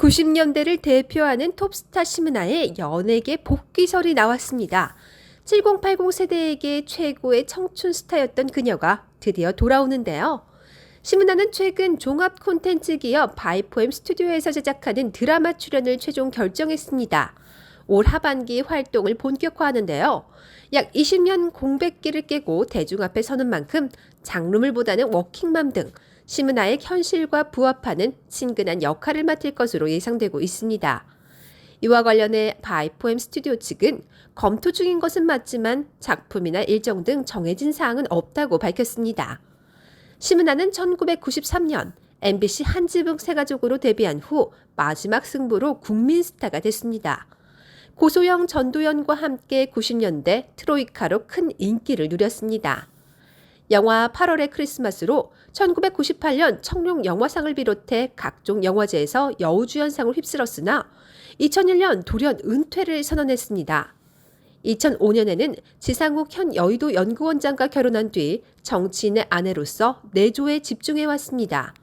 90년대를 대표하는 톱스타 시문화의 연예계 복귀설이 나왔습니다. 7080 세대에게 최고의 청춘 스타였던 그녀가 드디어 돌아오는데요. 시문화는 최근 종합 콘텐츠 기업 바이포엠 스튜디오에서 제작하는 드라마 출연을 최종 결정했습니다. 올 하반기 활동을 본격화하는데요. 약 20년 공백기를 깨고 대중 앞에 서는 만큼 장르물보다는 워킹맘 등 시문화의 현실과 부합하는 친근한 역할을 맡을 것으로 예상되고 있습니다. 이와 관련해 바이포엠 스튜디오 측은 검토 중인 것은 맞지만 작품이나 일정 등 정해진 사항은 없다고 밝혔습니다. 시문화는 1993년 MBC 한지붕 세가족으로 데뷔한 후 마지막 승부로 국민 스타가 됐습니다. 고소영 전도연과 함께 90년대 트로이카로 큰 인기를 누렸습니다. 영화 8월의 크리스마스로 1998년 청룡 영화상을 비롯해 각종 영화제에서 여우주연상을 휩쓸었으나 2001년 돌연 은퇴를 선언했습니다. 2005년에는 지상욱 현 여의도 연구원장과 결혼한 뒤 정치인의 아내로서 내조에 집중해 왔습니다.